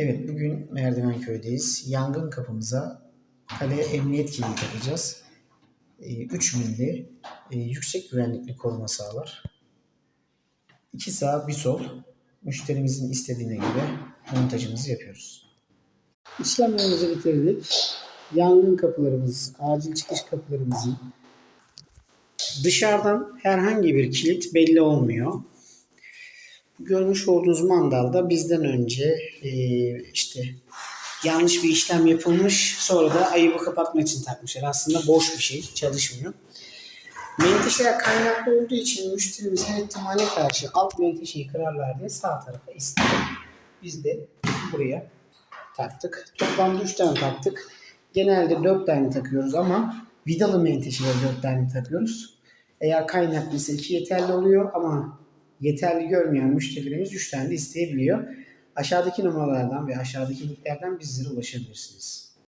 Evet, bugün Merdivenköy'deyiz. Yangın kapımıza kale emniyet kilidi takacağız. 3 milli e, yüksek güvenlikli koruma sağlar. 2 sağ bir sol. Müşterimizin istediğine göre montajımızı yapıyoruz. İşlemlerimizi bitirdik. Yangın kapılarımız, acil çıkış kapılarımızın dışarıdan herhangi bir kilit belli olmuyor. Görmüş olduğunuz mandalda bizden önce e, işte yanlış bir işlem yapılmış. Sonra da ayıbı kapatmak için takmışlar. Aslında boş bir şey. Çalışmıyor. Menteşeler kaynaklı olduğu için müşterimiz her ihtimale karşı alt menteşeyi kırarlar diye sağ tarafa istedi. Biz de buraya taktık. Toplamda 3 tane taktık. Genelde 4 tane takıyoruz ama vidalı menteşeleri 4 tane takıyoruz. Eğer kaynaklıysa 2 yeterli oluyor ama yeterli görmeyen müşterilerimiz 3 tane de isteyebiliyor. Aşağıdaki numaralardan ve aşağıdaki linklerden bizlere ulaşabilirsiniz.